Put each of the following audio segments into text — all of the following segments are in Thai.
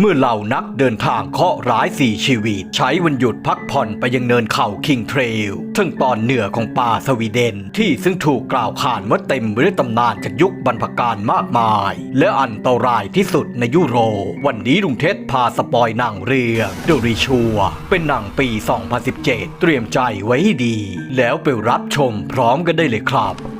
เมื่อเหล่านักเดินทางเคราะห์ร้ายสี่ชีวิต ใช้วันหยุดพักผ่อนไปยังเนินเขาคิงเทรลทั้งตอนเหนือของป่าสวีเดน ที่ซึ่งถูกกล่าวขานว่าเต็มไปด้วยตำนานจากยุคบรรพกาลมากมาย และอันตรายที่สุดในยุโรปวันนี้ลุงเทศพาสปอยหนังเรื่องเดริชัว เป็นหนังปี 2017 เตรียมใจไว้ให้ดี แล้วไปรับชมพร้อมกันได้เลยครับ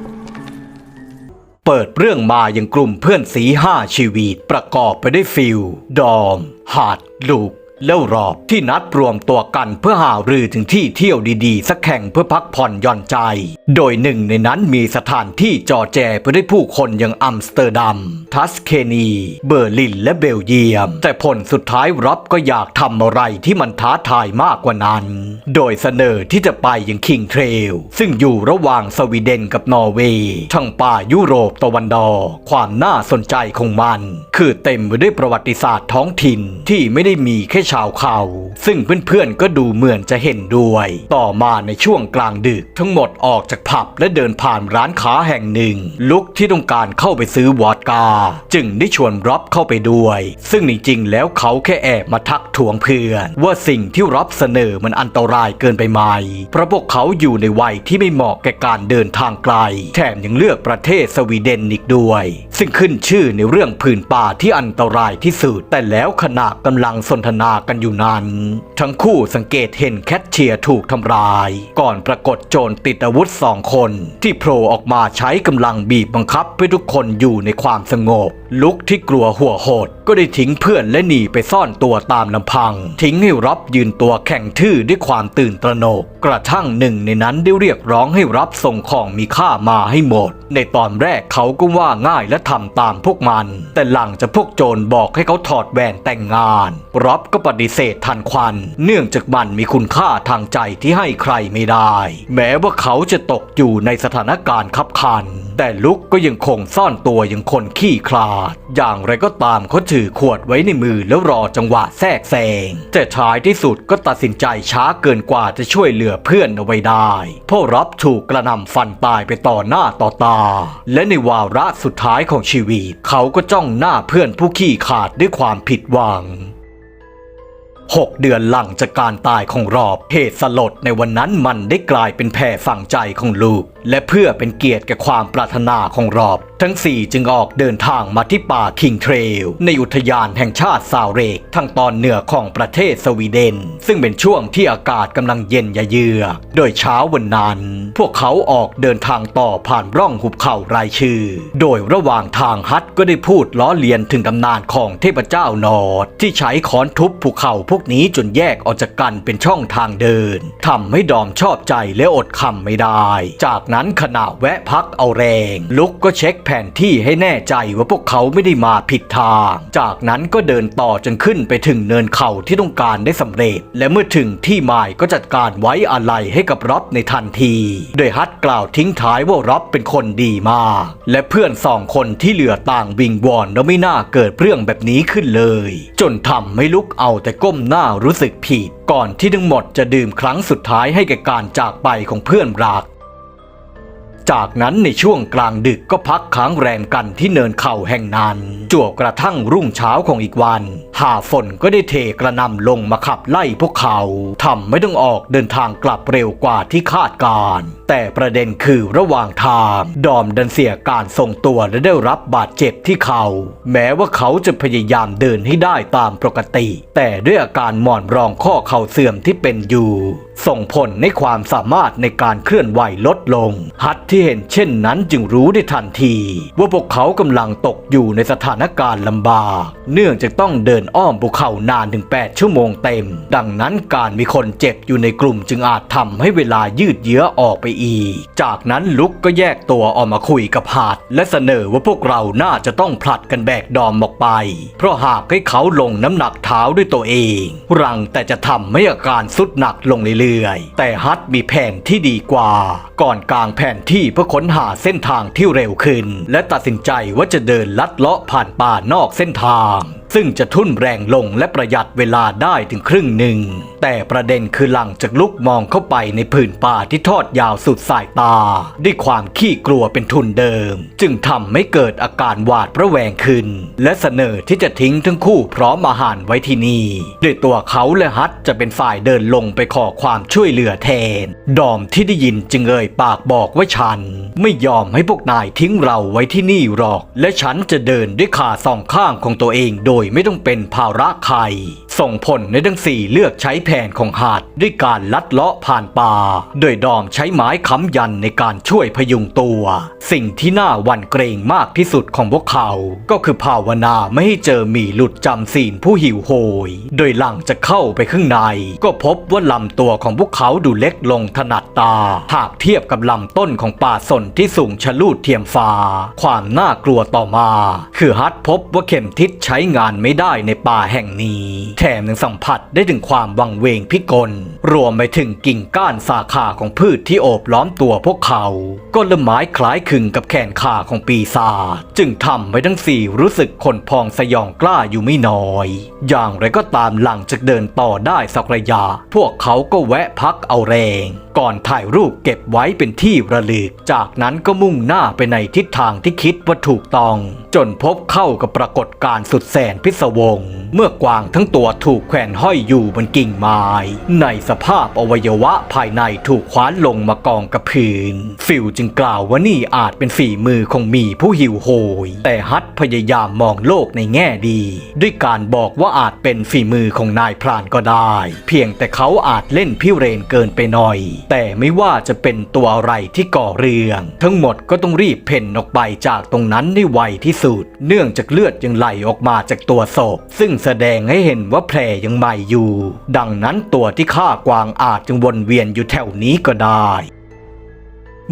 เปิดเรื่องมาอย่างกลุ่มเพื่อนสีห้าชีวิต ประกอบไปด้วยฟิล ดอมหาดลูก แล้วรอบที่นัดรวมตัวกันเพื่อหารือถึงที่เที่ยวดีๆ สักแห่งเพื่อพักผ่อนหย่อนใจ โดยหนึ่งในนั้นมีสถานที่จอแจไปด้วยผู้คนอย่างอัมสเตอร์ดัม ทัสเคนี เบอร์ลินและเบลเยียม แต่ผลสุดท้ายรับก็อยากทำอะไรที่มันท้าทายมากกว่านั้น โดยเสนอที่จะไปยังคิงเทรล ซึ่งอยู่ระหว่างสวีเดนกับนอร์เวย์ทางป่ายุโรปตะวันออกความน่าสนใจของมัน คือเต็มไปด้วยประวัติศาสตร์ท้องถิ่นที่ไม่ได้มีแค่ชาวเขา ซึ่งเพื่อนๆก็ดูเหมือนจะเห็นด้วย ต่อมาในช่วงกลางดึก ทั้งหมดออกจากผับและเดินผ่านร้านค้าแห่งหนึ่ง ลุกที่ต้องการเข้าไปซื้อวอดกา จึงได้ชวนรับเข้าไปด้วย ซึ่งจริงๆแล้วเขาแค่แอบมาทักทวงเพื่อน ว่าสิ่งที่รับเสนอมันอันตรายเกินไปไหมเพราะพวกเขาอยู่ในวัยที่ไม่เหมาะแก่การเดินทางไกล แถมยังเลือกประเทศสวีเดนอีกด้วย ซึ่งขึ้นชื่อในเรื่องผืนป่าที่อันตรายที่สุดแต่แล้วขณะกำลังสนทนากันอยู่นั้น ทั้งคู่สังเกตเห็นแคทเชียร์ถูกทำร้าย ก่อนปรากฏโจรติดอาวุธสองคน ที่โผล่ออกมาใช้กำลังบีบบังคับให้ทุกคนอยู่ในความสงบลุกที่กลัวหัวโหดก็ได้ทิ้งเพื่อนและหนีไปซ่อนตัวตามลำพัง ทิ้งให้รับยืนตัวแข็งทื่อด้วยความตื่นตระหนก กระทั่งหนึ่งในนั้นได้เรียกร้องให้รับส่งของมีค่ามาให้หมด ในตอนแรกเขาก็ว่าง่ายและทำตามพวกมัน แต่หลังจากพวกโจรบอกให้เขาถอดแหวนแต่งงาน รับก็ปฏิเสธทันควัน เนื่องจากมันมีคุณค่าทางใจที่ให้ใครไม่ได้ แม้ว่าเขาจะตกอยู่ในสถานการณ์ขับขัน แต่ลุกก็ยังคงซ่อนตัวอย่างคนขี้คลาด อย่างไรก็ตามเขาถือขวดไว้ในมือแล้วรอจังหวะแทรกแซง แต่ท้ายที่สุดก็ตัดสินใจช้าเกินกว่าจะช่วยเหลือเพื่อนเอาไว้ได้เพราะรับถูกกระนำฟันตายไปต่อหน้าต่อตา และในวาระสุดท้ายของชีวิต เขาก็จ้องหน้าเพื่อนผู้ขี้ขาดด้วยความผิดหวังหกเดือนหลังจากการตายของรอบเหตุสลดในวันนั้นมันได้กลายเป็นแผ่ฝังใจของลูก และเพื่อเป็นเกียรติแก่ความปรารถนาของรอบ ทั้งสี่จึงออกเดินทางมาที่ป่าคิงเทรล ในอุทยานแห่งชาติซาวเรก ทางตอนเหนือของประเทศสวีเดน ซึ่งเป็นช่วงที่อากาศกำลังเย็นยะเยือ โดยเช้าวันนั้น พวกเขาออกเดินทางต่อผ่านร่องหุบเขารายชื่อ โดยระหว่างทางฮัตก็ได้พูดล้อเลียนถึงตำนานของเทพเจ้านอร์ดที่ใช้ค้อนทุบภูเขาพวกนี้จนแยกออกจากกันเป็นช่องทางเดินทำให้ดอมชอบใจและอดคำไม่ได้ จากนั้นั้นขณะแวะพักเอาแรง ลุกก็เช็คแผนที่ให้แน่ใจว่าพวกเขาไม่ได้มาผิดทาง จากนั้นก็เดินต่อจนขึ้นไปถึงเนินเขาที่ต้องการได้สำเร็จ และเมื่อถึงที่หมายก็จัดการไว้อาลัยให้กับร็อบในทันทีโดยฮัตกล่าวทิ้งท้ายว่าร็อบเป็นคนดีมาก และเพื่อนสองคนที่เหลือต่างวิงวอนและไม่น่าเกิดเรื่องแบบนี้ขึ้นเลย จนทำให้ลุกเอาแต่ก้มหน้ารู้สึกผิด ก่อนที่ทั้งหมดจะดื่มครั้งสุดท้ายให้แก่การจากไปของเพื่อนรัก จากนั้นในช่วงกลางดึกก็พักค้างแรมกันที่เนินเขาแห่งนั้นจวบกระทั่งรุ่งเช้าของอีกวัน หาฝนก็ได้เทกระนำลงมาขับไล่พวกเขาทำไม่ต้องออกเดินทางกลับเร็วกว่าที่คาดการแต่ประเด็นคือระหว่างทาง ดอมดันเสียการทรงตัวและได้รับบาดเจ็บที่เขาแม้ว่าเขาจะพยายามเดินให้ได้ตามปกติ แต่ด้วยอาการหมอนรองข้อเข่าเสื่อมที่เป็นอยู่ ส่งผลในความสามารถในการเคลื่อนไหวลดลง ฮัตที่เห็นเช่นนั้นจึงรู้ได้ทันที ว่าพวกเขากำลังตกอยู่ในสถานการณ์ลำบาก เนื่องจากต้องเดินอ้อมภูเขานานถึง 8 ชั่วโมงเต็ม ดังนั้นการมีคนเจ็บอยู่ในกลุ่มจึงอาจทำให้เวลายืดเยื้อออกไปอีก จากนั้นลุกก็แยกตัวออกมาคุยกับฮาด และเสนอว่าพวกเราน่าจะต้องผลัดกันแบกดอมออกไป เพราะหากให้เขาลงน้ำหนักเท้าด้วยตัวเองรังแต่จะทำให้อาการสุดหนักลงเรื่อยๆ แต่ฮัตมีแผนที่ดีกว่า ก่อนกลางแผนที่เพื่อค้นหาเส้นทางที่เร็วขึ้น และตัดสินใจว่าจะเดินลัดเลาะผ่านป่านอกเส้นทางซึ่งจะทุ่นแรงลงและประหยัดเวลาได้ถึงครึ่งหนึ่ง แต่ประเด็นคือหลังจากลุกมองเข้าไปในผืนป่าที่ทอดยาวสุดสายตา ด้วยความขี้กลัวเป็นทุนเดิม จึงทำให้เกิดอาการหวาดระแวงขึ้น และเสนอที่จะทิ้งทั้งคู่พร้อมอาหารไว้ที่นี่ด้วยตัวเขาและฮัทจะเป็นฝ่ายเดินลงไปขอความช่วยเหลือแทน ดอมที่ได้ยินจึงเอ่ยปากบอกว่าฉัน ไม่ยอมให้พวกนายทิ้งเราไว้ที่นี่หรอก และฉันจะเดินด้วยขาสองข้างของตัวเองโดยไม่ต้องเป็นภาระใคร ส่งผลในทั้งสี่เลือกใช้แผนของหาดด้วยการลัดเลาะผ่านป่า โดยดอมใช้ไม้ค้ำยันในการช่วยพยุงตัว สิ่งที่น่าหวั่นเกรงมากที่สุดของพวกเขา ก็คือภาวนาไม่ให้เจอหมีหลุดจำศีลผู้หิวโหย โดยหลังจะเข้าไปข้างใน ก็พบว่าลำตัวของพวกเขาดูเล็กลงถนัดตา หากเทียบกับลำต้นของป่าสนที่สูงชะลูดเทียมฟ้า ความน่ากลัวต่อมา คือฮัทพบว่าเข็มทิศใช้งานไม่ได้ในป่าแห่งนี้แถมยังสัมผัสได้ถึงความวังเวงพิกล รวมไปถึงกิ่งก้านสาขาของพืชที่โอบล้อมตัวพวกเขาก็ละไม้คล้ายคลึงกับแขนขาของปีศาจจึงทำให้ทั้งสี่รู้สึกขนพองสยองกล้าอยู่ไม่น้อย อย่างไรก็ตามหลังจากเดินต่อได้สักระยะ พวกเขาก็แวะพักเอาแรง ก่อนถ่ายรูปเก็บไว้เป็นที่ระลึก จากนั้นก็มุ่งหน้าไปในทิศทางที่คิดว่าถูกต้อง จนพบเข้ากับปรากฏการณ์สุดแสนพิศวง เมื่อกวางทั้งตัวถูกแขวนห้อยอยู่บนกิ่งไม้ ในสภาพอวัยวะภายในถูกคว้านลงมากองกับพื้น ฟิลจึงกล่าวว่านี่อาจเป็นฝีมือของมีผู้หิวโหย แต่ฮัทพยายามมองโลกในแง่ดี ด้วยการบอกว่าอาจเป็นฝีมือของนายพรานก็ได้ เพียงแต่เขาอาจเล่นพิเรนเกินไปหน่อย แต่ไม่ว่าจะเป็นตัวอะไรที่ก่อเรื่อง ทั้งหมดก็ต้องรีบเพ่นออกไปจากตรงนั้นในไวที่สุด เนื่องจากเลือดยังไหลออกมาจากตัวศพ ซึ่งแสดงให้เห็นว่าแผลยังใหม่อยู่ ดังนั้นตัวที่ฆ่ากวางอาจจึงวนเวียนอยู่แถวนี้ก็ได้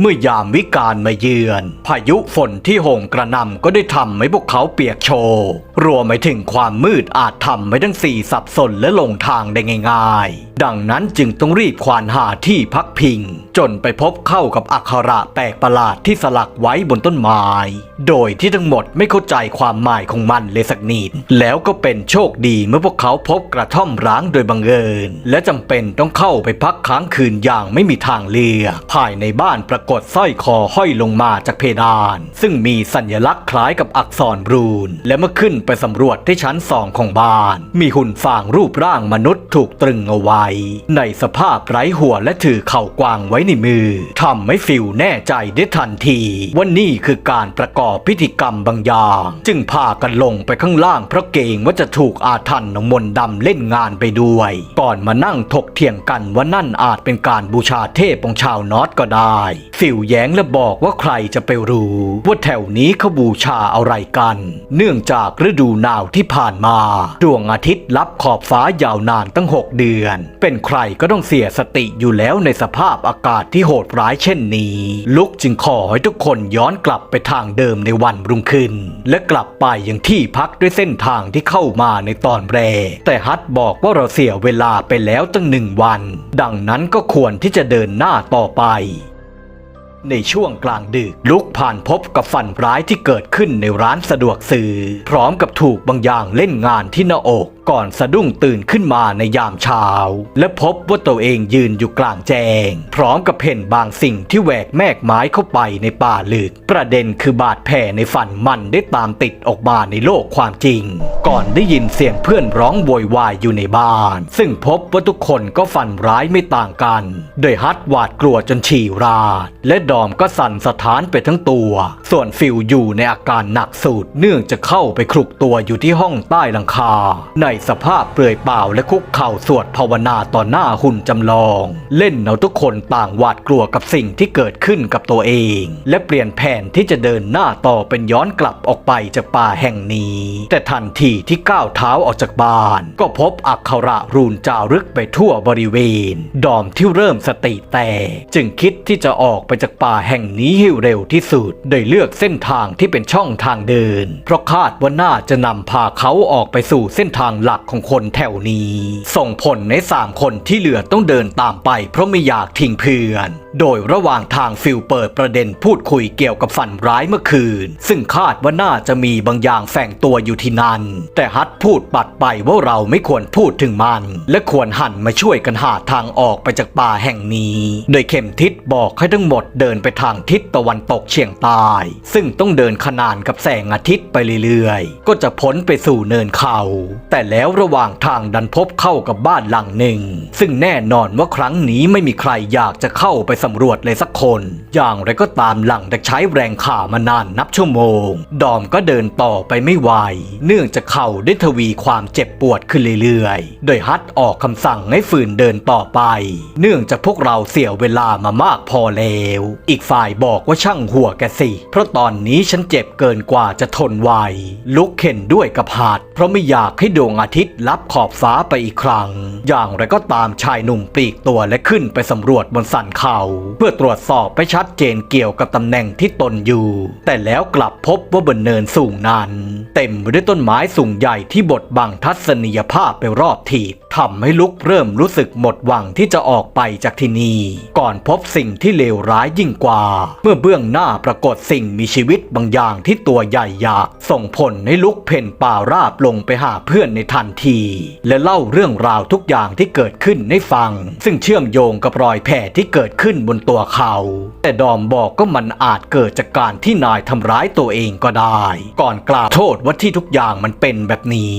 เมื่อยามวิกาลมาเยือน พายุฝนที่โหมกระนำก็ได้ทำให้พวกเขาเปียกโชว์รวมไปถึงความมืดอาจทำให้ทั้งสี่สับสนและหลงทางได้ง่ายๆดังนั้นจึงต้องรีบควานหาที่พักพิง จนไปพบเข้ากับอักขระแปลกประหลาดที่สลักไว้บนต้นไม้ โดยที่ทั้งหมดไม่เข้าใจความหมายของมันเลยสักนิด แล้วก็เป็นโชคดีเมื่อพวกเขาพบกระท่อมร้างโดยบังเอิญ และจำเป็นต้องเข้าไปพักค้างคืนอย่างไม่มีทางเลือกภายในบ้านปรากฏสร้อยคอห้อยลงมาจากเพดาน ซึ่งมีสัญลักษณ์คล้ายกับอักษรบรูน และเมื่อขึ้นไปสำรวจที่ชั้นสองของบ้าน มีหุ่นฟางรูปร่างมนุษย์ถูกตรึงเอาไว้ในสภาพไร้หัวและถือเข่ากวางไว้ในมือทำให้ฟิลแน่ใจได้ทันทีว่านี่คือการประกอบพิธีกรรมบางอย่าง จึงพากันลงไปข้างล่างเพราะเกรงว่าจะถูกอาถรรพ์ของมนต์ดำเล่นงานไปด้วย ก่อนมานั่งถกเถียงกันว่านั่นอาจเป็นการบูชาเทพของชาวนอตก็ได้ ฟิลแย้งและบอกว่าใครจะไปรู้ว่าแถวนี้เขาบูชาอะไรกัน เนื่องจากฤดูหนาวที่ผ่านมาดวงอาทิตย์ลับขอบฟ้ายาวนานตั้ง 6 เดือน เป็นใครก็ต้องเสียสติอยู่แล้วในสภาพอากาศที่โหดร้ายเช่นนี้ ลุกจึงขอให้ทุกคนย้อนกลับไปทางเดิมในวันรุ่งขึ้น และกลับไปยังที่พักด้วยเส้นทางที่เข้ามาในตอนแรกแต่ฮัทบอกว่าเราเสียเวลาไปแล้วตั้งหนึ่งวัน ดังนั้นก็ควรที่จะเดินหน้าต่อไปในช่วงกลางดึกลุกผ่านพบกับฝันร้ายที่เกิดขึ้นในร้านสะดวกซื้อพร้อมกับถูกบางอย่างเล่นงานที่หน้าอก ก่อนสะดุ้งตื่นขึ้นมาในยามเช้า และพบว่าตัวเองยืนอยู่กลางแจ้ง พร้อมกับเห็นบางสิ่งที่แหวกแมกไม้เข้าไปในป่าลึก ประเด็นคือบาดแผลในฝันมันได้ตามติดออกมาในโลกความจริง ก่อนได้ยินเสียงเพื่อนร้องโวยวายอยู่ในบ้าน ซึ่งพบว่าทุกคนก็ฝันร้ายไม่ต่างกัน โดยฮัตหวาดกลัวจนฉี่ราด และดอมก็สั่นสะท้านไปทั้งตัว ส่วนฟิลอยู่ในอาการหนักสุดเนื่องจะเข้าไปคลุกตัวอยู่ที่ห้องใต้หลังคา ในสภาพเปลือยเปล่าและคุกเข่าสวดภาวนาต่อหน้าหุ่นจำลอง เล่นเอาทุกคนต่างหวาดกลัวกับสิ่งที่เกิดขึ้นกับตัวเอง และเปลี่ยนแผนที่จะเดินหน้าต่อเป็นย้อนกลับออกไปจากป่าแห่งนี้ แต่ทันทีที่ก้าวเท้าออกจากบ้าน ก็พบอักขระรูนจารึกไปทั่วบริเวณ ดอมที่เริ่มสติแตกจึงคิดที่จะออกไปจากป่าแห่งนี้ให้เร็วที่สุด โดยเลือกเส้นทางที่เป็นช่องทางเดิน เพราะคาดว่าน่าจะนำพาเขาออกไปสู่เส้นทางหลักของคนแถวนี้ ส่งผลในสามคนที่เหลือต้องเดินตามไปเพราะไม่อยากทิ้งเพื่อน โดยระหว่างทางฟิลเปิดประเด็นพูดคุยเกี่ยวกับฝันร้ายเมื่อคืน ซึ่งคาดว่าน่าจะมีบางอย่างแฝงตัวอยู่ที่นั่น แต่ฮัทพูดปัดไปว่าเราไม่ควรพูดถึงมัน และควรหันมาช่วยกันหาทางออกไปจากป่าแห่งนี้ โดยเข็มทิศบอกให้ทั้งหมดเดินไปทางทิศตะวันตกเฉียงใต้ซึ่งต้องเดินขนานกับแสงอาทิตย์ไปเรื่อยๆ ก็จะพ้นไปสู่เนินเขา แต่แล้วระหว่างทางดันพบเข้ากับบ้านหลังหนึ่ง ซึ่งแน่นอนว่าครั้งนี้ไม่มีใครอยากจะเข้าไปสำรวจเลยสักคน อย่างไรก็ตามหลังจากใช้แรงขามานานนับชั่วโมง ดอมก็เดินต่อไปไม่ไหว เนื่องจากเข่าได้ทวีความเจ็บปวดขึ้นเรื่อยๆ โดยฮัทออกคำสั่งให้ฝืนเดินต่อไป เนื่องจากพวกเราเสียเวลามามากพอแล้ว อีกฝ่ายบอกว่าช่างหัวแกสิ เพราะตอนนี้ฉันเจ็บเกินกว่าจะทนไหว ลุกเข็นด้วยกับหัด เพราะไม่อยากให้ดวงอาทิตย์ลับขอบฟ้าไปอีกครั้ง อย่างไรก็ตามชายหนุ่มปลีกตัวและขึ้นไปสำรวจบนสันเขาเพื่อตรวจสอบไปชัดเจนเกี่ยวกับตำแหน่งที่ตนอยู่ แต่แล้วกลับพบว่าบนเนินสูงนั้น เต็มไปด้วยต้นไม้สูงใหญ่ที่บดบังทัศนียภาพไปรอบทิศ ทำให้ลุกเริ่มรู้สึกหมดหวังที่จะออกไปจากที่นี่ ก่อนพบสิ่งที่เลวร้ายยิ่งกว่า เมื่อเบื้องหน้าปรากฏสิ่งมีชีวิตบางอย่างที่ตัวใหญ่ยักษ์ส่งผลให้ลุกเพ่นป่าราบลงไปหาเพื่อนในทันที และเล่าเรื่องราวทุกอย่างที่เกิดขึ้นให้ฟัง ซึ่งเชื่อมโยงกับรอยแผลที่เกิดขึ้นบนตัวเขา แต่ดอมบอกก็มันอาจเกิดจากการที่นายทำร้ายตัวเองก็ได้ ก่อนกล่าวโทษว่าที่ทุกอย่างมันเป็นแบบนี้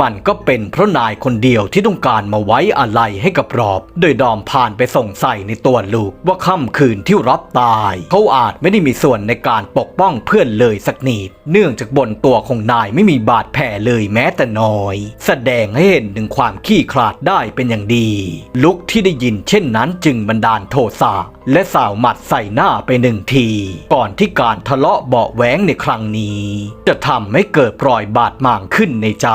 มันก็เป็นเพราะนายคนเดียวที่ต้องการมาไว้อะไรให้กับรอบ โดยดอมผ่านไปส่งใส่ในตัวลูกว่าค่ำคืนที่รับตาย เขาอาจไม่ได้มีส่วนในการปกป้องเพื่อนเลยสักนิดเนื่องจากบนตัวของนายไม่มีบาดแผลเลยแม้แต่น้อย แสดงให้เห็นถึงความขี้ขลาดได้เป็นอย่างดี ลุกที่ได้ยินเช่นนั้นจึงบันดาลโทสะและสาวหมัดใส่หน้าไปหนึ่งที ก่อนที่การทะเลาะเบาะแว้งในครั้งนี้ จะทำให้เกิดรอยบาดหมางขึ้นในใจ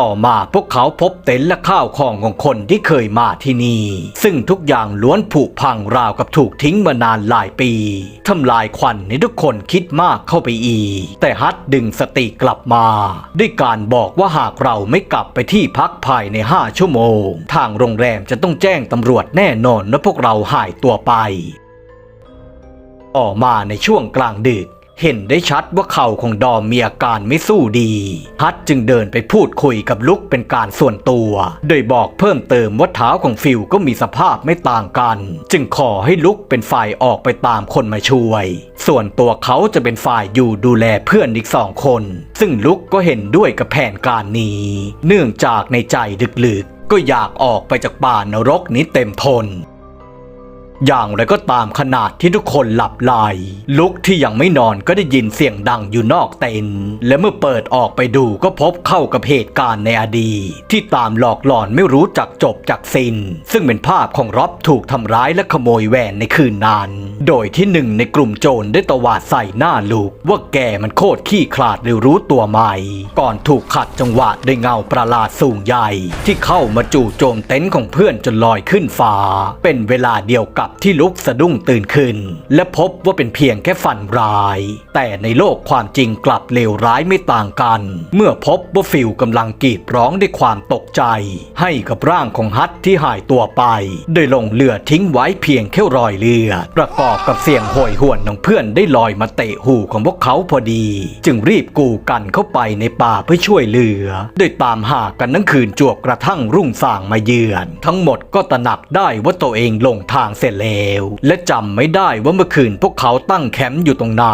ต่อมาพวกเขาพบเต็นท์และข้าวของของคนที่เคยมาที่นี่ ซึ่งทุกอย่างล้วนผุพังราวกับถูกทิ้งมานานหลายปีทำลายควันให้ทุกคนคิดมากเข้าไปอีก แต่ฮัตดึงสติกลับมา ด้วยการบอกว่าหากเราไม่กลับไปที่พักภายใน 5 ชั่วโมง ทางโรงแรมจะต้องแจ้งตำรวจแน่นอนว่าพวกเราหายตัวไปต่อมาในช่วงกลางดึก เห็นได้ชัดว่าเข่าของดอมมีอาการไม่สู้ดี ฮัตจึงเดินไปพูดคุยกับลุกเป็นการส่วนตัว โดยบอกเพิ่มเติมว่าเท้าของฟิลก็มีสภาพไม่ต่างกัน จึงขอให้ลุกเป็นฝ่ายออกไปตามคนมาช่วย ส่วนตัวเขาจะเป็นฝ่ายอยู่ดูแลเพื่อนอีกสองคน ซึ่งลุกก็เห็นด้วยกับแผนการนี้ เนื่องจากในใจลึกๆก็อยากออกไปจากป่านรกนี้เต็มทน อย่างไรก็ตามขนาดที่ทุกคนหลับไหลลุกที่ยังไม่นอนก็ได้ยินเสียงดังอยู่นอกเต็นท์และเมื่อเปิดออกไปดูก็พบเข้ากับเหตุการณ์ในอดีตที่ตามหลอกหลอนไม่รู้จักจบจากสิน้น ซึ่งเป็นภาพของร็อบถูกทำร้ายและขโมยแหวนในคืนนั้น โดยที่หนึ่งในกลุ่มโจรได้ตวาดใส่หน้าลูก ว่าแกมันโคตรขี้ขลาดหรือรู้ตัวไหมก่อนถูกขัดจังหวะด้วยเงาประหลาดสูงใหญ่ ที่เข้ามาจู่โจมเต็นท์ของเพื่อนจนลอยขึ้นฟ้า เป็นเวลาเดียวกับที่ลุกสะดุ้งตื่นขึ้น และพบว่าเป็นเพียงแค่ฝันร้าย แต่ในโลกความจริงกลับเลวร้ายไม่ต่างกัน เมื่อพบว่าฟิลกำลังกรีดร้องด้วยความตกใจ ให้กับร่างของฮัตที่หายตัวไป โดยลงเรือทิ้งไว้เพียงแค่รอยเลือดประกอบกับเสียงโหยหวนของเพื่อนได้ลอยมาเตะหูของพวกเขาพอดี จึงรีบกูกันเข้าไปในป่าเพื่อช่วยเหลือโดยตามหากันทั้งคืนจวบกระทั่งรุ่งสางมาเยือน ทั้งหมดก็ตระหนักได้ว่าตัวเองลงทางเสร็จแล้วและจำไม่ได้ว่าเมื่อคืนพวกเขาตั้งแคมป์อยู่ตรงไหน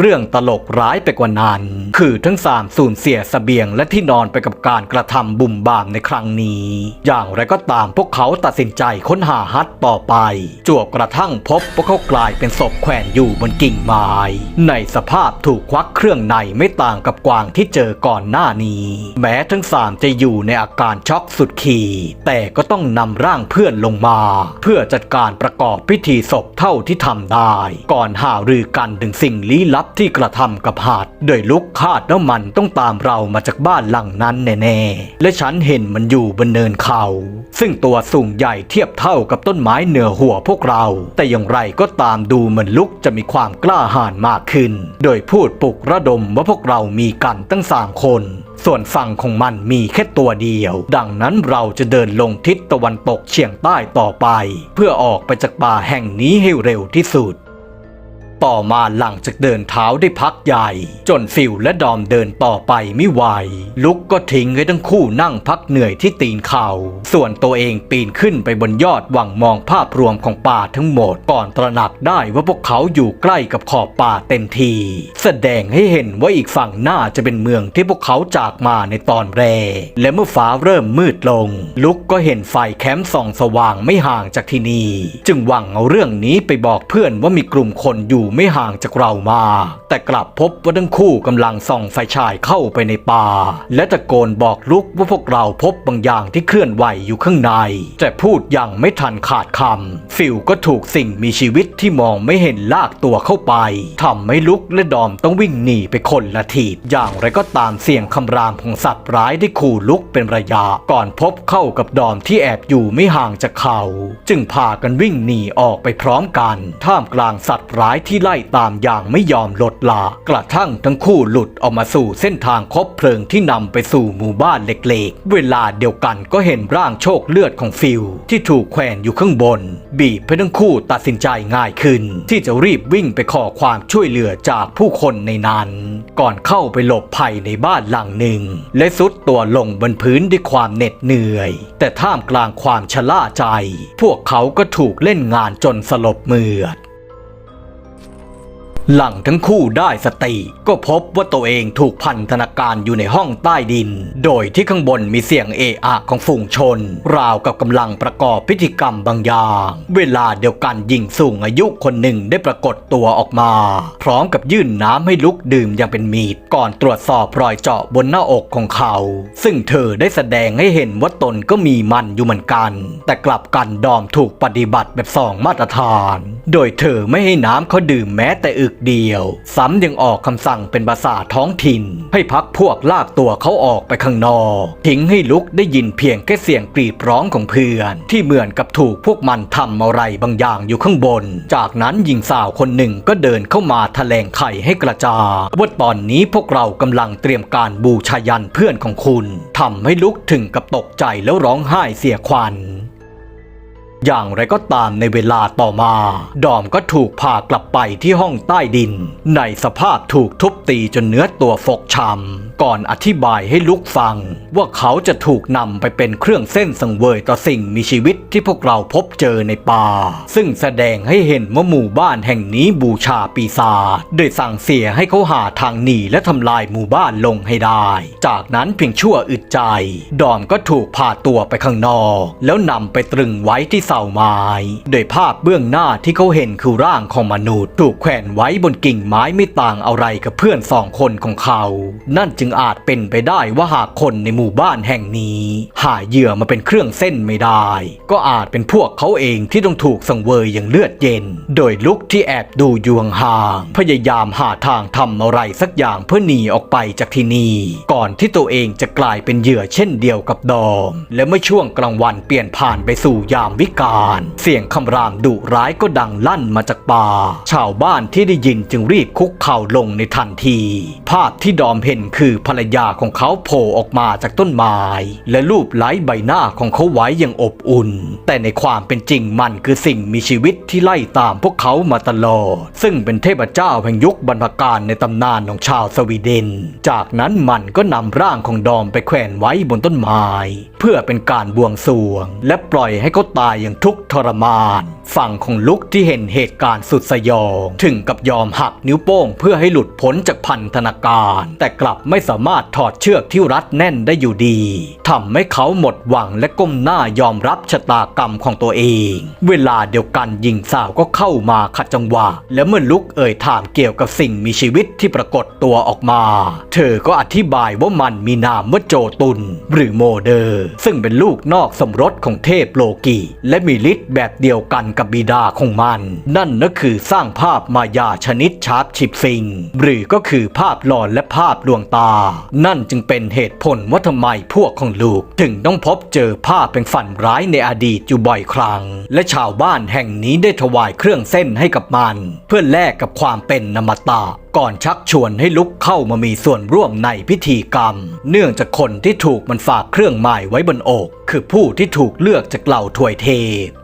เรื่องตลกร้ายไปกว่านั้น คือทั้งสามสูญเสียเสบียงและที่นอนไปกับการกระทำบุ่มบามในครั้งนี้ อย่างไรก็ตามพวกเขาตัดสินใจค้นหาฮัตต่อไป จวบกระทั่งพบพว่าเขากลายเป็นศพแขวนอยู่บนกิ่งไม้ในสภาพถูกควักเครื่องในไม่ต่างกับกวางที่เจอก่อนหน้านี้ แม้ทั้งสามจะอยู่ในอาการช็อกสุดขีดแต่ก็ต้องนำร่างเพื่อนลงมา เพื่อจัดการประกอบพิธีศพเท่าที่ทำได้ ก่อนหารือกันถึงสิ่งลี้ลับที่กระทำกับหาด โดยลุกคาดว่ามันต้องตามเรามาจากบ้านหลังนั้นแน่ๆ และฉันเห็นมันอยู่บนเนินเขา ซึ่งตัวสูงใหญ่เทียบเท่ากับต้นไม้เหนือหัวพวกเรา แต่อย่างไรก็ตามดูเหมือนลุกจะมีความกล้าหาญมากขึ้น โดยพูดปลุกระดมว่าพวกเรามีกันตั้งสามคน ส่วนฝั่งของมันมีแค่ตัวเดียว ดังนั้นเราจะเดินลงทิศตะวันตกเฉียงใต้ต่อไป เพื่อออกไปจากป่าแห่งนี้ให้เร็วที่สุด ต่อมาหลังจากเดินเท้าได้พักใหญ่ จนฟิลและดอมเดินต่อไปไม่ไหว ลุกก็ทิ้งให้ทั้งคู่นั่งพักเหนื่อยที่ตีนเขา ส่วนตัวเองปีนขึ้นไปบนยอดหวังมองภาพรวมของป่าทั้งหมด ก่อนตระหนักได้ว่าพวกเขาอยู่ใกล้กับขอบป่าเต็มที แสดงให้เห็นว่าอีกฝั่งหน้าจะเป็นเมืองที่พวกเขาจากมาในตอนแรกและเมื่อฟ้าเริ่มมืดลง ลุกก็เห็นไฟแคมป์ส่องสว่างไม่ห่างจากที่นี่ จึงหวังเอาเรื่องนี้ไปบอกเพื่อนว่ามีกลุ่มคนอยู่ไม่ห่างจากเรามาแต่กลับพบว่าทั้งคู่กำลังส่องไฟฉายเข้าไปในป่า และตะโกนบอกลุกว่าพวกเราพบบางอย่างที่เคลื่อนไหวอยู่ข้างใน แต่พูดยังไม่ทันขาดคำฟิลก็ถูกสิ่งมีชีวิตที่มองไม่เห็นลากตัวเข้าไปทำให้ลุกและดอมต้องวิ่งหนีไปคนละทีบอย่างไรก็ตามเสียงคำรามของสัตว์ร้ายได้ขู่ลุกเป็นระยะ ก่อนพบเข้ากับดอมที่แอบอยู่ไม่ห่างจากเขา จึงพากันวิ่งหนีออกไปพร้อมกัน ท่ามกลางสัตว์ร้ายที่ไล่ตามอย่างไม่ยอมลดละกระทั่งทั้งคู่หลุดออกมาสู่เส้นทางคบเพลิงที่นำไปสู่หมู่บ้านเล็กๆ เวลาเดียวกันก็เห็นร่างโชคเลือดของฟิลที่ถูกแขวนอยู่ข้างบน บีบให้ทั้งคู่ตัดสินใจง่ายขึ้น ที่จะรีบวิ่งไปขอความช่วยเหลือจากผู้คนในนั้น ก่อนเข้าไปหลบภัยในบ้านหลังหนึ่ง และซุดตัวลงบนพื้นด้วยความเหน็ดเหนื่อย แต่ท่ามกลางความชะล่าใจ พวกเขาก็ถูกเล่นงานจนสลบเมือด หลังทั้งคู่ได้สติ ก็พบว่าตัวเองถูกพันธนาการอยู่ในห้องใต้ดิน โดยที่ข้างบนมีเสียงเอะอะของฝูงชน ราวกับกำลังประกอบพิธีกรรมบางอย่าง เวลาเดียวกันหญิงสูงอายุคนหนึ่งได้ปรากฏตัวออกมา พร้อมกับยื่นน้ำให้ลุกดื่มอย่างเป็นมีดก่อนตรวจสอบรอยเจาะบนหน้าอกของเขา ซึ่งเธอได้แสดงให้เห็นว่าตนก็มีมันอยู่เหมือนกัน แต่กลับกันดอมถูกปฏิบัติแบบสองมาตรฐาน โดยเธอไม่ให้น้ำเขาดื่มแม้แต่อึกเดียว ซ้ำยังออกคำสั่งเป็นภาษาท้องถิ่น ให้พักพวกลากตัวเขาออกไปข้างนอกทิ้งให้ลุกได้ยินเพียงแค่เสียงกรีดร้องของเพื่อน ที่เหมือนกับถูกพวกมันทำอะไรบางอย่างอยู่ข้างบน จากนั้นหญิงสาวคนหนึ่งก็เดินเข้ามาแถลงไขให้กระจายว่าตอนนี้พวกเรากำลังเตรียมการบูชายันเพื่อนของคุณทำให้ลุกถึงกับตกใจแล้วร้องไห้เสียควัน อย่างไรก็ตามในเวลาต่อมา ดอมก็ถูกพากลับไปที่ห้องใต้ดิน ในสภาพถูกทุบตีจนเนื้อตัวฟกช้ำก่อนอธิบายให้ลุกฟัง ว่าเขาจะถูกนำไปเป็นเครื่องเส้นสังเวยต่อสิ่งมีชีวิตที่พวกเราพบเจอในป่า ซึ่งแสดงให้เห็นว่าหมู่บ้านแห่งนี้บูชาปีศาจโดยสั่งเสียให้เขาหาทางหนีและทำลายหมู่บ้านลงให้ได้ จากนั้นเพียงชั่วอึดใจ ดอมก็ถูกพาตัวไปข้างนอก แล้วนำไปตรึงไว้ที่เสาไม้โดยภาพเบื้องหน้าที่เขาเห็นคือร่างของมนุษย์ ถูกแขวนไว้บนกิ่งไม้ไม่ต่างอะไรกับเพื่อนสองคนของเขา นั่นจึงอาจเป็นไปได้ว่าหากคนในหมู่บ้านแห่งนี้ หาเหยื่อมาเป็นเครื่องเส้นไม่ได้ ก็อาจเป็นพวกเขาเองที่ต้องถูกสังเวยอย่างเลือดเย็น โดยลุกที่แอบดูอยู่ห่าง พยายามหาทางทำอะไรสักอย่างเพื่อหนีออกไปจากที่นี่ก่อนที่ตัวเองจะกลายเป็นเหยื่อเช่นเดียวกับดอม และเมื่อช่วงกลางวันเปลี่ยนผ่านไปสู่ยามวิกาลเสียงคำรามดุร้ายก็ดังลั่นมาจากป่า ชาวบ้านที่ได้ยินจึงรีบคุกเข่าลงในทันที ภาพที่ดอมเห็นคือภรรยาของเขาโผล่ออกมาจากต้นไม้และรูปไล้ใบหน้าของเขาไว้อย่างอบอุ่น แต่ในความเป็นจริงมันคือสิ่งมีชีวิตที่ไล่ตามพวกเขามาตลอด ซึ่งเป็นเทพเจ้าแห่งยุคบรรพกาลในตำนานของชาวสวีเดน จากนั้นมันก็นำร่างของดอมไปแขวนไว้บนต้นไม้เพื่อเป็นการบวงสรวง และปล่อยให้เขาตายอย่างทุกข์ทรมานฝั่งของลุกที่เห็นเหตุการณ์สุดสยอง ถึงกับยอมหักนิ้วโป้งเพื่อให้หลุดพ้นจากพันธนาการ แต่กลับไม่สามารถถอดเชือกที่รัดแน่นได้อยู่ดีทำให้เขาหมดหวังและก้มหน้ายอมรับชะตากรรมของตัวเอง เวลาเดียวกันหญิงสาวก็เข้ามาขัดจังหวะ และเมื่อลุกเอ่ยถามเกี่ยวกับสิ่งมีชีวิตที่ปรากฏตัวออกมา เธอก็อธิบายว่ามันมีนามว่าโจตุน หรือโมเดอร์ ซึ่งเป็นลูกนอกสมรสของเทพโลกีและมีฤทธิ์แบบเดียวกันกับบิดาของมัน นั่นก็คือสร้างภาพมายาชนิดชาร์ปชิปฟิง หรือก็คือภาพหลอนและภาพลวงตา นั่นจึงเป็นเหตุผลว่าทำไมพวกของลูก ถึงต้องพบเจอภาพเป็นฝันร้ายในอดีตอยู่บ่อยครั้ง และชาวบ้านแห่งนี้ได้ถวายเครื่องเส้นให้กับมัน เพื่อแลกกับความเป็นนมตะ ก่อนชักชวนให้ลุกเข้ามามีส่วนร่วมในพิธีกรรม เนื่องจากคนที่ถูกมันฝากเครื่องหมายไว้บนอก คือผู้ที่ถูกเลือกจากเหล่าถวยเท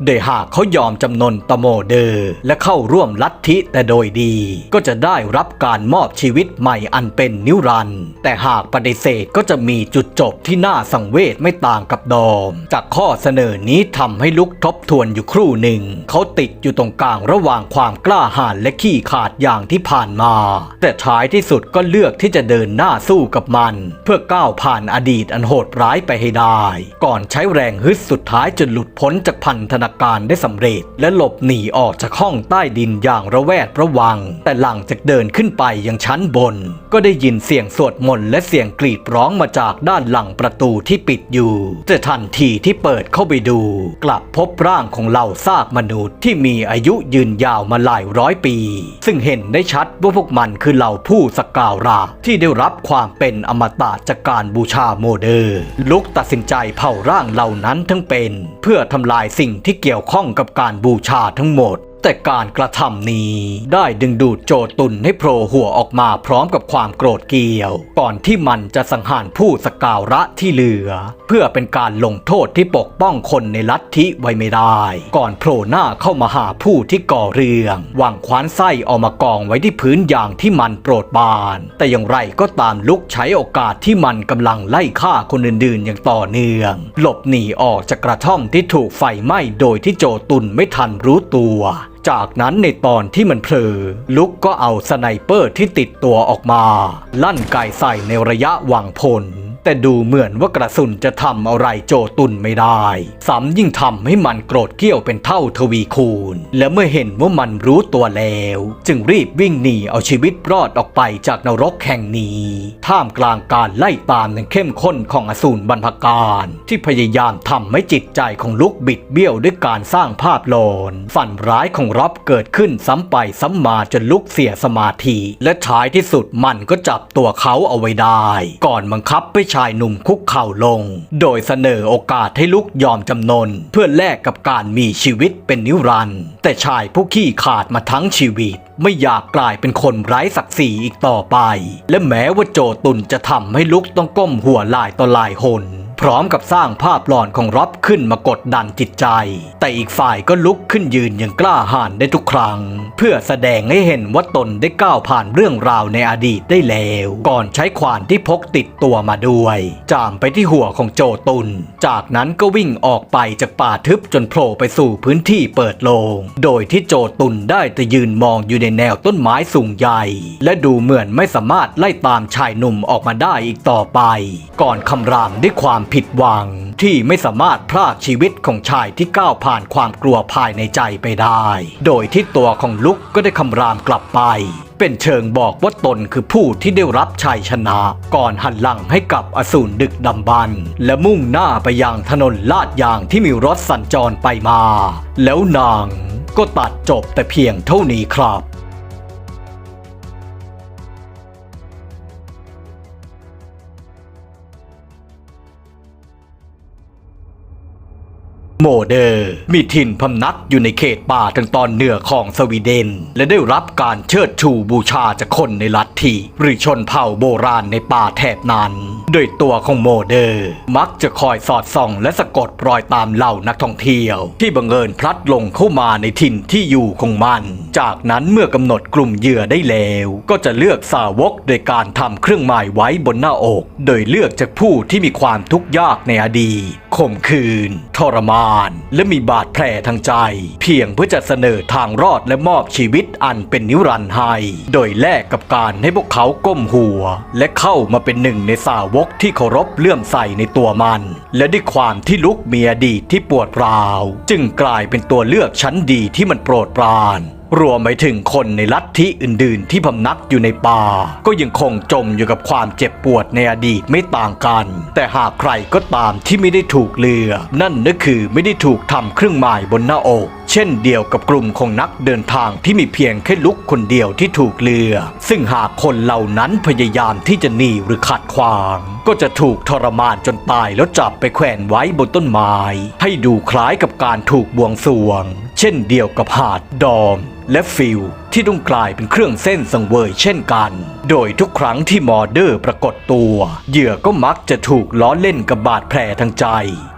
โดยหากเขายอมจำนนตโมเดอร์และเข้าร่วมลัทธิแต่โดยดี ก็จะได้รับการมอบชีวิตใหม่อันเป็นนิรันด์แต่หากปฏิเสธก็จะมีจุดจบที่น่าสังเวชไม่ต่างกับดอม จากข้อเสนอนี้ทำให้ลุกทบทวนอยู่ครู่หนึ่ง เขาติดอยู่ตรงกลางระหว่างความกล้าหาญและขี้ขาดอย่างที่ผ่านมาแต่ท้ายที่สุดก็เลือกที่จะเดินหน้าสู้กับมัน เพื่อก้าวผ่านอดีตอันโหดร้ายไปให้ได้ ก่อนใช้แรงฮึดสุดท้ายจนหลุดพ้นจากพันธนาการได้สำเร็จ และหลบหนีออกจากห้องใต้ดินอย่างระแวดระวัง แต่หลังจากเดินขึ้นไปยังชั้นบน ก็ได้ยินเสียงสวดมนต์และเสียงกรีดร้องมาจากด้านหลังประตูที่ปิดอยู่แต่ทันทีที่เปิดเข้าไปดู กลับพบร่างของเหล่าซากมนุษย์ที่มีอายุยืนยาวมาหลายร้อยปี ซึ่งเห็นได้ชัดว่าพวกมันคือเหล่าผู้สกาวราที่ได้รับความเป็นอมตะจากการบูชาโมเดอร์ลุกตัดสินใจเผาร่างเหล่านั้นทั้งเป็น เพื่อทำลายสิ่งที่เกี่ยวข้องกับการบูชาทั้งหมด แต่การกระทำนี้ ได้ดึงดูดโจตุนให้โผล่หัวออกมาพร้อมกับความโกรธเกลียว ก่อนที่มันจะสังหารผู้สกการะที่เหลือ เพื่อเป็นการลงโทษที่ปกป้องคนในลัทธิไว้ไม่ได้ ก่อนโผล่หน้าเข้ามาหาผู้ที่ก่อเรื่องวางคว้านไส้เอามากองไว้ที่พื้นอย่างที่มันโปรดปราน แต่อย่างไรก็ตามลุกใช้โอกาสที่มันกำลังไล่ฆ่าคนอื่นๆ อย่างต่อเนื่อง หลบหนีออกจากกระท่อมที่ถูกไฟไหม้โดยที่โจตุนไม่ทันรู้ตัว จากนั้นในตอนที่มันเผลอลุกก็เอาสไนเปอร์ที่ติดตัวออกมา ลั่นไกใส่ในระยะหวังพล แต่ดูเหมือนว่ากระสุนจะทำอะไรโจตุนไม่ได้ซ้ำยิ่งทำให้มันโกรธเกี้ยวเป็นเท่าทวีคูณ และเมื่อเห็นว่ามันรู้ตัวแล้ว จึงรีบวิ่งหนีเอาชีวิตรอดออกไปจากนรกแห่งนี้ ท่ามกลางการไล่ตามอย่างเข้มข้นของอสูรบรรพการ ที่พยายามทำให้จิตใจของลุกบิดเบี้ยวด้วยการสร้างภาพหลอนฝันร้ายของรับเกิดขึ้นซ้ำไปซ้ำมาจนลุกเสียสมาธิ และท้ายที่สุดมันก็จับตัวเขาเอาไว้ได้ ก่อนบังคับให้ชายหนุ่มคุกเข่าลง โดยเสนอโอกาสให้ลุกยอมจำนน เพื่อแลกกับการมีชีวิตเป็นนิรันดร์แต่ชายผู้ขี้ขาดมาทั้งชีวิต ไม่อยากกลายเป็นคนไร้ศักดิ์ศรีอีกต่อไป และแม้ว่าโจตุนจะทำให้ลุกต้องก้มหัวลายต่อลายหน พร้อมกับสร้างภาพหลอนของร็อบขึ้นมากดดันจิตใจ แต่อีกฝ่ายก็ลุกขึ้นยืนอย่างกล้าหาญได้ทุกครั้ง เพื่อแสดงให้เห็นว่าตนได้ก้าวผ่านเรื่องราวในอดีตได้แล้ว ก่อนใช้ขวานที่พกติดตัวมาด้วย จามไปที่หัวของโจตุน จากนั้นก็วิ่งออกไปจากป่าทึบจนโผล่ไปสู่พื้นที่เปิดโลง โดยที่โจตุนได้แต่ยืนมองอยู่ในแนวต้นไม้สูงใหญ่ และดูเหมือนไม่สามารถไล่ตามชายหนุ่มออกมาได้อีกต่อไป ก่อนคำรามด้วยความผิดหวัง ที่ไม่สามารถพรากชีวิตของชายที่ก้าวผ่านความกลัวภายในใจไปได้ โดยที่ตัวของลุกก็ได้คำรามกลับไป เป็นเชิงบอกว่าตนคือผู้ที่ได้รับชัยชนะ ก่อนหันหลังให้กับอสูรดึกดำบรรพ์และมุ่งหน้าไปยังถนนลาดยางที่มีรถสัญจรไปมา แล้วนางก็ตัดจบแต่เพียงเท่านี้ครับ โมเดอร์มีถิ่นพำนักอยู่ในเขตป่าทางตอนเหนือของสวีเดน และได้รับการเชิดชูบูชาจากคนในลัทธิหรือชนเผ่าโบราณในป่าแถบนั้น โดยตัวของโมเดอร์ มักจะคอยสอดส่องและสะกดรอยตามเหล่านักท่องเที่ยว ที่บังเอิญพลัดหลงเข้ามาในถิ่นที่อยู่ของมัน จากนั้นเมื่อกำหนดกลุ่มเหยื่อได้แล้ว ก็จะเลือกสาวกโดยการทำเครื่องหมายไว้บนหน้าอก โดยเลือกจากผู้ที่มีความทุกข์ยากในอดีตข่มขืน ทรมาน และมีบาดแผลทางใจ เพียงเพื่อจะเสนอทางรอดและมอบชีวิตอันเป็นนิรันดร์ให้ โดยแลกกับการให้พวกเขาก้มหัว และเข้ามาเป็นหนึ่งในสาวกที่เคารพเลื่อมใสในตัวมัน และด้วยความที่ลุกมีอดีตที่ปวดร้าว จึงกลายเป็นตัวเลือกชั้นดีที่มันโปรดปราน รวมไปถึงคนในลัทธิอื่นๆ ที่พำนักอยู่ในป่า ก็ยังคงจมอยู่กับความเจ็บปวดในอดีตไม่ต่างกัน แต่หากใครก็ตามที่ไม่ได้ถูกเลือ นั่นก็คือไม่ได้ถูกทำเครื่องหมายบนหน้าอก เช่นเดียวกับกลุ่มของนักเดินทางที่มีเพียงแค่ลุกคนเดียวที่ถูกเลือ ซึ่งหากคนเหล่านั้นพยายามที่จะหนีหรือขัดขวาง ก็จะถูกทรมานจนตายแล้วจับไปแขวนไว้บนต้นไม้ให้ดูคล้ายกับการถูกบวงสวง เช่นเดียวกับหาดดอม และฟิลที่ต้องกลายเป็นเครื่องเส้นสังเวยเช่นกัน โดยทุกครั้งที่มอร์เดอร์ปรากฏตัว เหยื่อก็มักจะถูกล้อเล่นกับบาดแผลทางใจ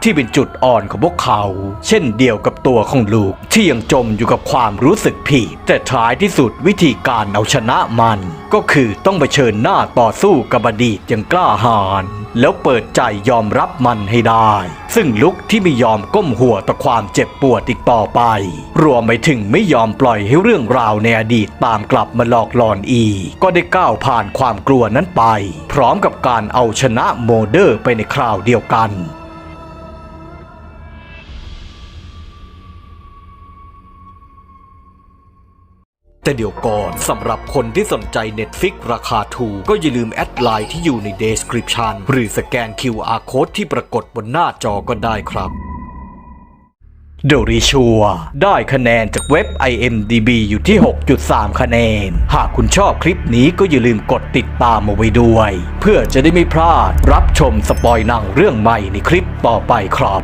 ที่เป็นจุดอ่อนของพวกเขา เช่นเดียวกับตัวของลูกที่ยังจมอยู่กับความรู้สึกผิด แต่ท้ายที่สุดวิธีการเอาชนะมัน ก็คือต้องเผชิญหน้าต่อสู้กับอดีตอย่างกล้าหาญ แล้วเปิดใจยอมรับมันให้ได้ ซึ่งลุกที่ไม่ยอมก้มหัวต่อความเจ็บปวดอีกต่อไป รวมไปถึงไม่ยอมปล่อยให้เรื่องราวในอดีตตามกลับมาหลอกหลอนอีก ก็ได้ก้าวผ่านความกลัวนั้นไป พร้อมกับการเอาชนะโมเดอร์ไปในคราวเดียวกัน แต่เดี๋ยวก่อนสำหรับคนที่สนใจ Netflix ราคาถูกก็อย่าลืมแอดไลน์ที่อยู่ใน Description หรือสแกน QR Code ที่ปรากฏบนหน้าจอก็ได้ครับโดริชัวได้คะแนนจากเว็บ IMDB อยู่ที่ 6.3 คะแนน หากคุณชอบคลิปนี้ก็อย่าลืมกดติดตามเอาไว้ด้วย เพื่อจะได้ไม่พลาดรับชมสปอยหนังเรื่องใหม่ในคลิปต่อไปครับ